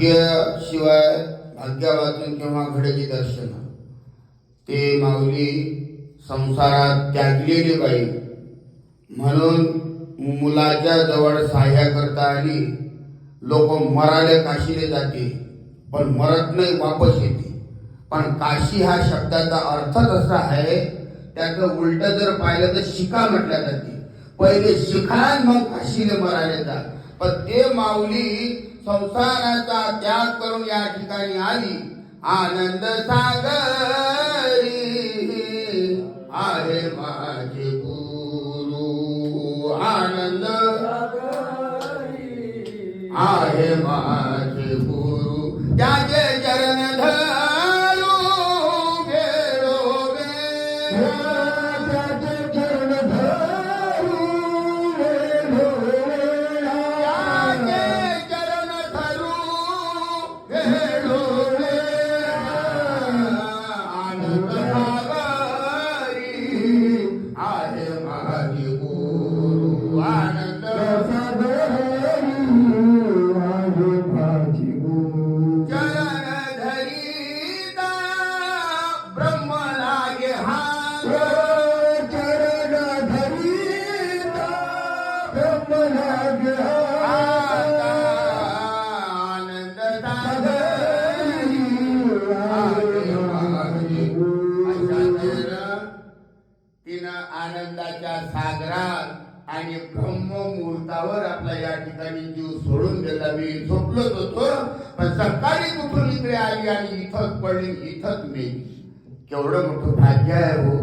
भाग्याशिवाय भाग्यावाचून किंवा घडली दर्शन ते माऊली संसारात त्यागलेली बाई. म्हणून मुलाच्या जवळ सहाय्या करता आली. लोक मराले काशीले जाते पण मरत नाही वापस येते. पण काशी हा शब्दाचा अर्थच असा आहे त्याचं उलट जर पाहिलं तर शिका म्हटल्या जाते. पहिले शिखा मग काशीने मराले जा. पण ते माऊली संसाराचा त्याग करून या ठिकाणी आली. आनंद सागरी आहे माझे गुरु. आनंद आहे माझे तिनं आनंदाच्या सागरात आणि ब्रह्ममुहूर्तावर आपला या ठिकाणी जीव सोडून दिला. मी झोपलोच होतो पण सकाळी कुठून इकडे आली आणि इथंच पडली इथंच मी. केवढं मोठं भाग्य आहे हो.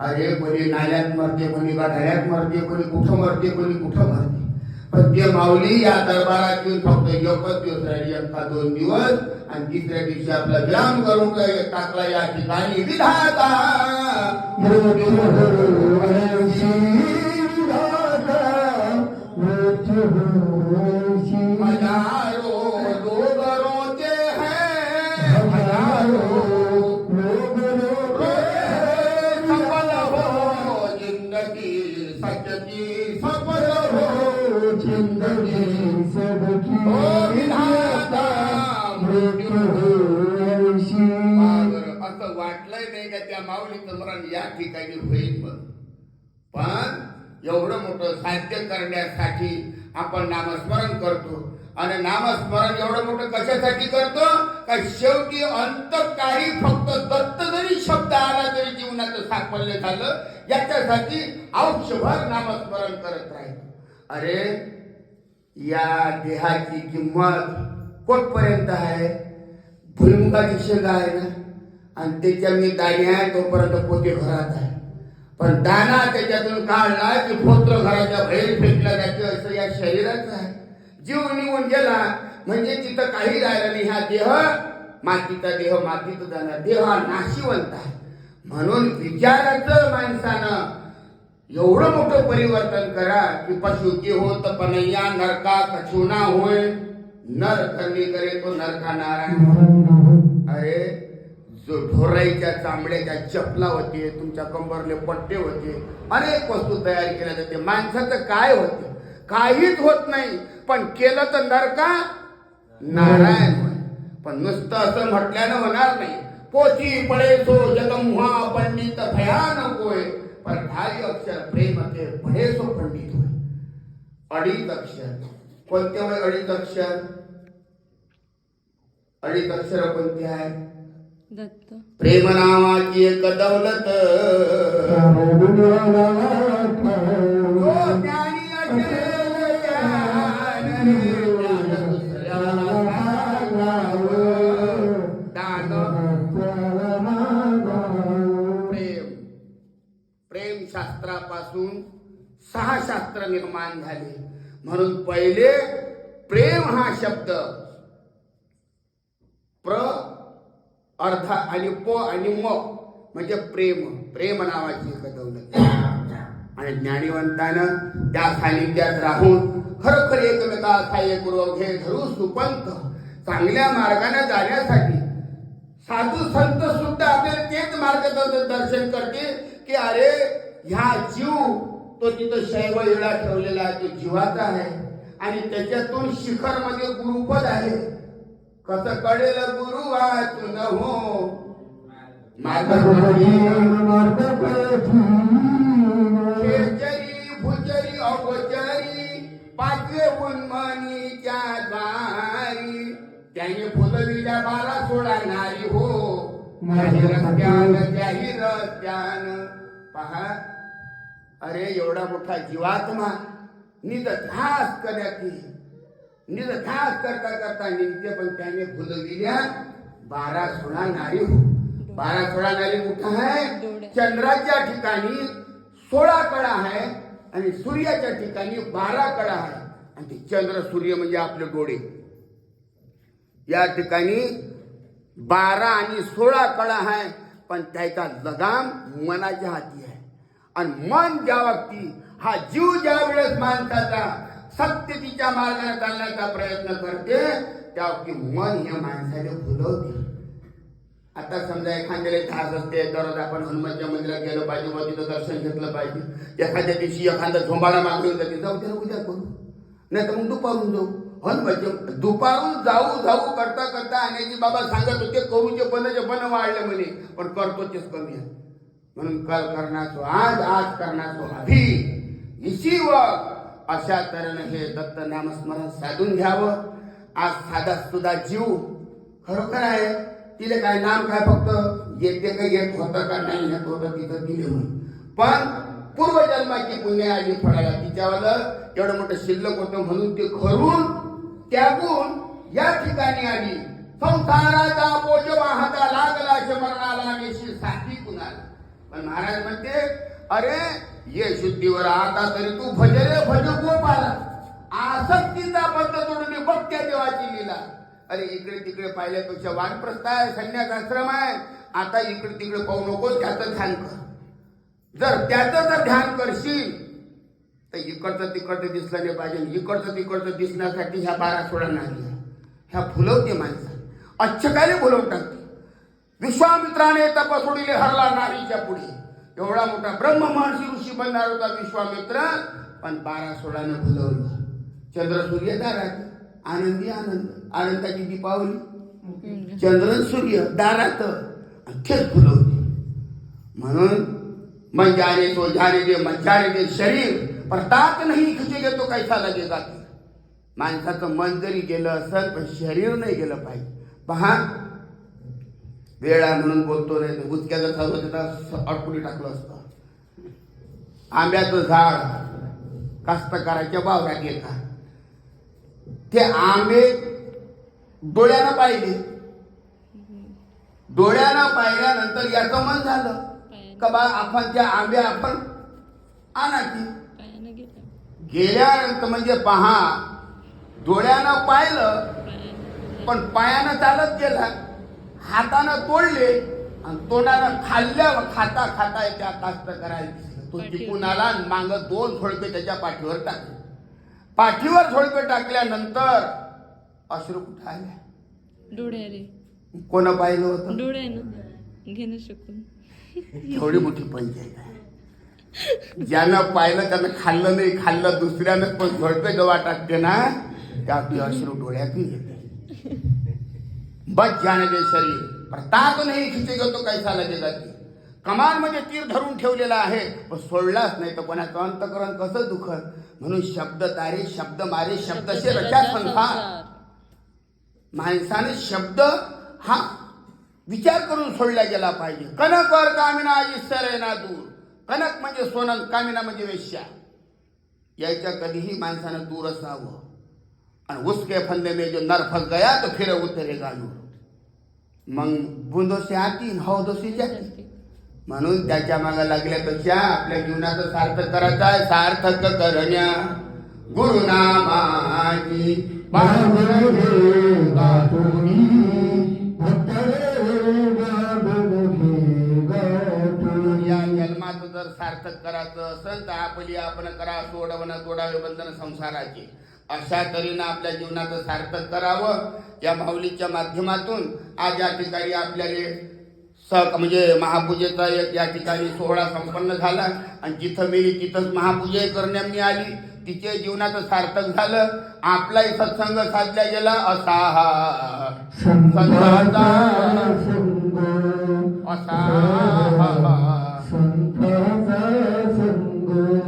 अरे कोणी नाल्यात मरते कोणी गाठ्यात मरते कोणी कुठं मरते कोणी कुठं मरते. पण ते माऊली या दरबारात येऊन फक्त एकच दिवस राहिली एका दोन दिवस आणि तिसऱ्या दिवशी आपला विराम करून टाकला या ठिकाणी. विधाता ओ विधाता मृत्यू मागर असं वाटलंय नाही का त्या माऊलीचं मरण या ठिकाणी होईल पण पण एवढं मोठं साध्य करण्यासाठी आपण नामस्मरण करतो. आणि नामस्मरण एवढं मोठं कशासाठी करतो? का शेवटी अंतकारी फक्त दत्त जरी शब्द आला तरी जीवनाचं साफल्य झालं याच्यासाठी आयुष्यभर नामस्मरण करत राहील अरे या देहाची किंमत कोटपर्यंत आहे? भुईमुगाची शेंगा आहे ना? आणि त्याच्या मी दाणे आहे तोपर्यंत पोते घरात आहे. पण दाना त्याच्यातून काढला की पोत्र घराच्या बाहेर फेकला जाते असं या शरीराचं आहे. जीव निघून गेला म्हणजे तिथं काही राहिलं नाही. हा देह मातीचा देह मातीत जाणार देह हा नाशिवंत आहे. म्हणून विचाराचं माणसानं एवढं मोठं परिवर्तन करा की पशुकी होत पनैया नरका कछुना होय. नर कर्मी करे तो नरका नारायण. अरे जो ढोराईच्या चांबड्याच्या चपला होते तुमच्या कंबरले पट्टे होते अनेक वस्तू तयार केल्या जाते माणसाचं काय होते? काहीच होत नाही. पण केलं तर नरका नारायण होय. पण नुसतं असं म्हटल्यानं होणार नाही. पोची पडे सो जगमुहा पंडित भयानक होय. पण ढाई अक्षर प्रेम ते पडे सो पंडित होय। अडीच अक्षर। कोणते होय अडीच अक्षर? अडीच अक्षर कोणते आहेत दत्त। प्रेम नावाची एक दौलत। म्हणून पहिले प्रेम हा शब्द प्र अर्धा आणि प आणि म म्हणजे प्रेम. प्रेम नावाची कदवलं आणि ज्ञानीवंतानं त्या सानिध्यात राहून खरोखर एकमेका सहाय्य करून घे धरू सुपंत चांगल्या मार्गाने जाण्यासाठी साधू संत सुद्धा आपल्याला तेच मार्गदर्शन दर्शन करते की अरे ह्या जीव तो तिथं शैव इडा ठेवलेला आहे तो जीवाचा आहे. आणि त्याच्यातून शिखरमध्ये गुरुपद आहे. कसं कळेल गुरु वाचून हो? शेजारी भुजरी अवचरी पाचवे उन्मनीच्या दारी त्याने फुलविल्या बारा सोळा नारी हो त्याही रस्त्यान पहा. अरे एवढा मोठा जीवात्मा निज ध्यास करण्याची निज ध्यास करता करता निघते पण त्याने फुलविल्या बारा सोळा नारी हो. बारा सोळा नारी कुठं आहे? चंद्राच्या ठिकाणी सोळा कळा आहे आणि सूर्याच्या ठिकाणी बारा कळा आहे. आणि ते चंद्र सूर्य म्हणजे आपले डोळे. या ठिकाणी बारा आणि सोळा कळा आहे पण त्याचा लगाम मनाच्या हाती आहे. आणि मन ज्या व्यक्ती हा जीव ज्या वेळेस माणसाचा सत्यतेच्या मार्गाने चालण्याचा प्रयत्न करते त्या की मन हे माणसाला फुलवते. आता समजा एखाद्याला त्रास असते दररोज आपण हनुमानच्या मंदिरात गेलं पाहिजे व तिथं दर्शन घेतलं पाहिजे. एखाद्या दिवशी एखादा झोंबाडा मागून जाते जाऊ त्याला उद्या करू. नाही तर मग दुपारून जाऊ. हनुमानच्या दुपारून जाऊ जाऊ करता करता आणि बाबा सांगत होते करूचे बनचे बन वाढले म्हणे पण करतो तेच कमी आहे म्हणून कल करण्याचो आज आज करण्याचो अभी इशी व अशा तऱ्हेनं हे दत्त नामस्मरण साधून घ्यावं. आज साधा सुद्धा जीव खरोखर आहे. तिला काय नाम काय फक्त? येते का येत होतं का नाही येत होतं तिथं दिले म्हणून. पण पूर्वजन्माची पुण्य आली फळाला तिच्यावर एवढं मोठं शिल्लक होतं म्हणून ते खरून त्यागून या ठिकाणी आली. संसाराचा बोज वाहता लागला शमरणाला नेशी साथी महाराज म्हणते अरे ये शुद्धीवर आता तरी तू भजरे भज गोपाला. आसक्तीचा बंद तोडून त्या देवाची लिला. अरे इकडे तिकडे पाहिल्यापेक्षा वानप्रस्थ आहे संन्यास आश्रम आहे. आता इकडे तिकडे पाहू नको त्याचं ध्यान कर. जर त्याचं जर ध्यान करशील तर इकडचं तिकडचं दिसलं नाही पाहिजे. इकडचं तिकडचं दिसण्यासाठी ह्या बारा सोडा नाही ह्या फुलवते माणसं. अच्छकाने फुलवतात. विश्वामित्राने तप हरला नारीच्या पुढे. एवढा मोठा ब्रह्म महर्षी ऋषी बनणार होता विश्वामित्र पण बारा सोळाने फुलवलं चंद्र सूर्य दारात आनंदी आनंद. आनंदाची दीपावली. चंद्र सूर्य दारात अख्खेच फुलवली म्हणून मन जाने तो जाने दे मन जाने दे शरीर पर नाही खिचे तो कैसा लगेगा ते माणसाचं मन जरी गेलं असेल पण शरीर नाही गेलं पाहिजे. पहा वेळा म्हणून बोलतो नाही तर उचक्याचं ठरवलं तर अडकुणी टाकलं असतं. आंब्याचं झाड कास्तकाराच्या वावरात येतात ते आंबे डोळ्यानं पाहिले. डोळ्यानं पाहिल्यानंतर याचं मन झालं. का बा आपण त्या आंबे आपण पायानं गेलं. गेल्यानंतर म्हणजे पहा डोळ्यानं पाहिलं. पण पायानं चालत गेला. हातानं तोडले आणि तोंडानं खाल्ल्या खाता खाता त्या कास्त करायला तो टिकून आला आणि मांग दोन झोडपे त्याच्या पाठीवर टाकले. पाठीवर झोडपे टाकल्यानंतर अश्रू कुठं डोळे रे. कोण पाहिलं होतं? डोळे घेणं शकून. एवढी मोठी पंचायत आहे. ज्यानं पाहिलं त्यानं खाल्लं नाही खाल्लं दुसऱ्यानं पण झडपे जेव्हा टाकते ना त्या अश्रू डोळ्यातून येते बस जाणे दे शरीर. प्रताप नाही खिचे तो कैसा लगे जाते कमान म्हणजे तीर धरून ठेवलेला आहे पण सोडलाच नाही तर कोणाचं अंतकरण कसं दुखत म्हणून शब्द तारे शब्द मारे शब्दशे रचा संसार. माणसाने शब्द हा विचार करून सोडला गेला पाहिजे. कनक और कामिना ईश्वर ना दूर. कनक म्हणजे सोनं कामिना म्हणजे वेश्या. याच्या कधीही माणसानं दूर असावं. आणि उसके फंदे में जो नर फंस गया तो फिर उतरेगा नूर। मग बुंदोशी आती हौदोशी जाती। म्हणून त्याच्यामागे लागल्यापेक्षा आपल्या जीवनाचं सार्थक करायचं आहे सार्थक करण्या। गुरुनामाची या जन्माचं जर सार्थक करायचं असेल तर आपली आपण करा सोडवणं तोडावे बंधन संसाराची. अशा तऱ्हेनं आपल्या जीवनाचं सार्थक करावं. या माऊलीच्या माध्यमातून आज या ठिकाणी आपल्याला स म्हणजे महापूजेचा एक या ठिकाणी सोहळा संपन्न झाला. आणि जिथं मिली तिथंच महापूजा करण्यात मी आली तिच्या जीवनाचं सार्थक झालं. आपलाही सत्संग साधला गेला असा हा. असा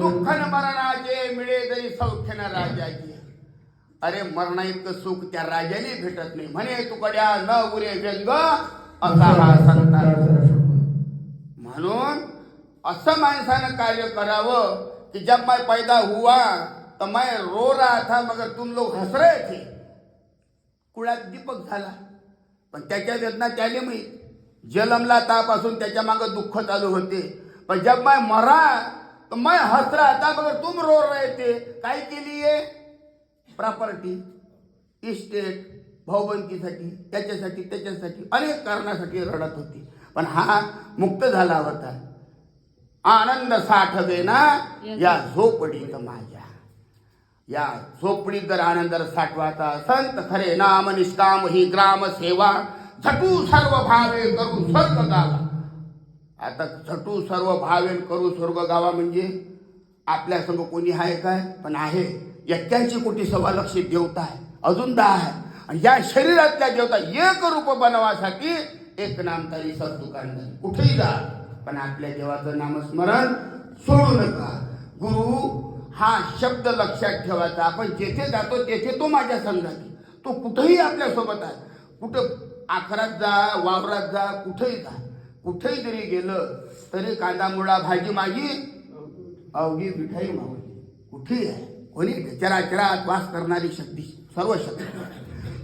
दुःख न मरणाचे मिळे तरी सौख्य न राजाचे अरे मरणा इतकं सुख त्या राजाने भेटत नाही. म्हणे तुकड्या न उरे व्यंग असा हा म्हणून असं माणसानं कार्य करावं कि जब मैं पैदा हुआ तो मैं रो रहा था मगर तुम लोग हंस रहे थे. कुळात दीपक झाला. पण त्याच्या वेदना त्याले मी जलमला तापासून त्याच्यामागे दुःख चालू होते. पण जब मैं मरा तर मैं हसरा रहा था मगर तुम रो रहे थे. काय केली आहे प्रॉपर्टी इस्टेट भाऊबंदीसाठी त्याच्यासाठी त्याच्यासाठी अनेक कारणासाठी रडत होती. पण हा मुक्त झाला होता. आनंद साठवे ना या झोपडीत माझ्या. या झोपडीत जर आनंद साठवाचा संत खरे नाम निष्काम ही ग्राम सेवा. झटू सर्व भावे करू स्वर्ग गावा. आता झटू सर्व भावेन करू स्वर्ग गावा म्हणजे आपल्या संग कोणी आहे काय? पण आहे. एक्क्याऐंशी कोटी सव्वा लक्ष देवता आहे अजून दहा आहे. आणि या शरीरातल्या देवता एक रूप बनवासाठी एक नाम तरी सद्दुकानदारी कुठेही जा पण आपल्या देवाचं नामस्मरण सोडू नका. गुरु हा शब्द लक्षात ठेवायचा आपण जेथे जातो तेथे तो माझ्या संघात तो कुठेही आपल्यासोबत आहे. कुठं आखरात जा वावरात जा कुठेही जा. कुठेही जरी गेलं तरी कांदा मुळा भाजी माझी अवघी मिठाई मावली. कुठेही आहे. कोणी चराचरात वास करणारी शक्ती सर्व शक्ती.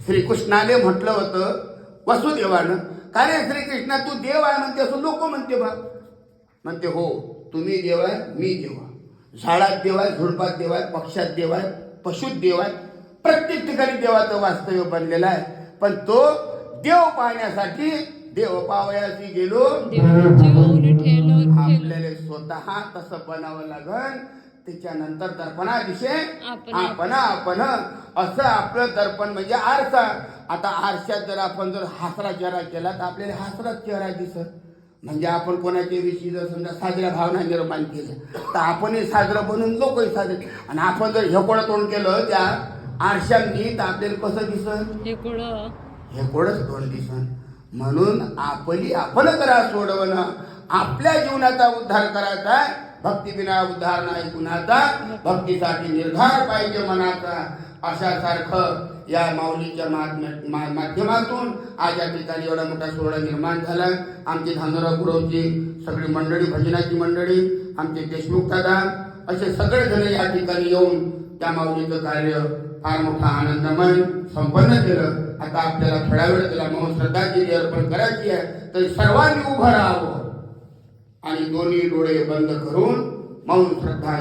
श्रीकृष्णाने म्हटलं होतं वसुदेवानं का रे श्रीकृष्णा तू देव आहे म्हणते असं लोक म्हणते बा. म्हणते हो तुम्ही देव आहे मी देव आहे. झाडात देव आहे झुडपात देव आहे पक्षात देव आहे पशुत देव आहे. प्रत्येक ठिकाणी देवाचं वास्तव्य बनलेलं आहे. पण तो देव पाहण्यासाठी देव पावयाशी गेलो आपल्याला स्वतः तसं बनावं लागल त्याच्यानंतर दर्पणा दिशे आपण- आपण. असं आपलं दर्पण म्हणजे आरसा. आता आरशात जर आपण जर हासरा चेहरा केला तर आपल्याला हासराच चेहरा दिसत. म्हणजे आपण कोणाच्या विषयी जर समजा साजऱ्या भावना निर्माण केल्या तर आपणही साजरं बनून लोकही साजरे आणि आपण जर हेकोडं तोंड केलं त्या आरशांनी तर आपल्याला कसं दिसत? हे कुठं हे कोणच दोन दिसन म्हणून आपली आपण करा सोडवणं. आपल्या जीवनाचा उद्धार करायचा भक्ती बिना उद्धार नाही कुणाचा? भक्तीसाठी निर्धार पाहिजे मनाचा. अशा सारखं या माऊलीच्या मा- माध्यमातून आज या ठिकाणी एवढा मोठा सोहळा निर्माण झाला. आमची धानोरा गुरुची सगळी मंडळी भजनाची मंडळी आमचे देशमुख दादा असे सगळे जण या ठिकाणी येऊन त्या माऊलीचं कार्य फार मोठा आनंदमय संपन्न केलं. आता आपल्याला थोड्या वेळ त्याला मौन श्रद्धांजली अर्पण करायची आहे तर सर्वांनी उभं राहावं. आणि दोन्ही डोळे बंद करून मौन श्रद्धा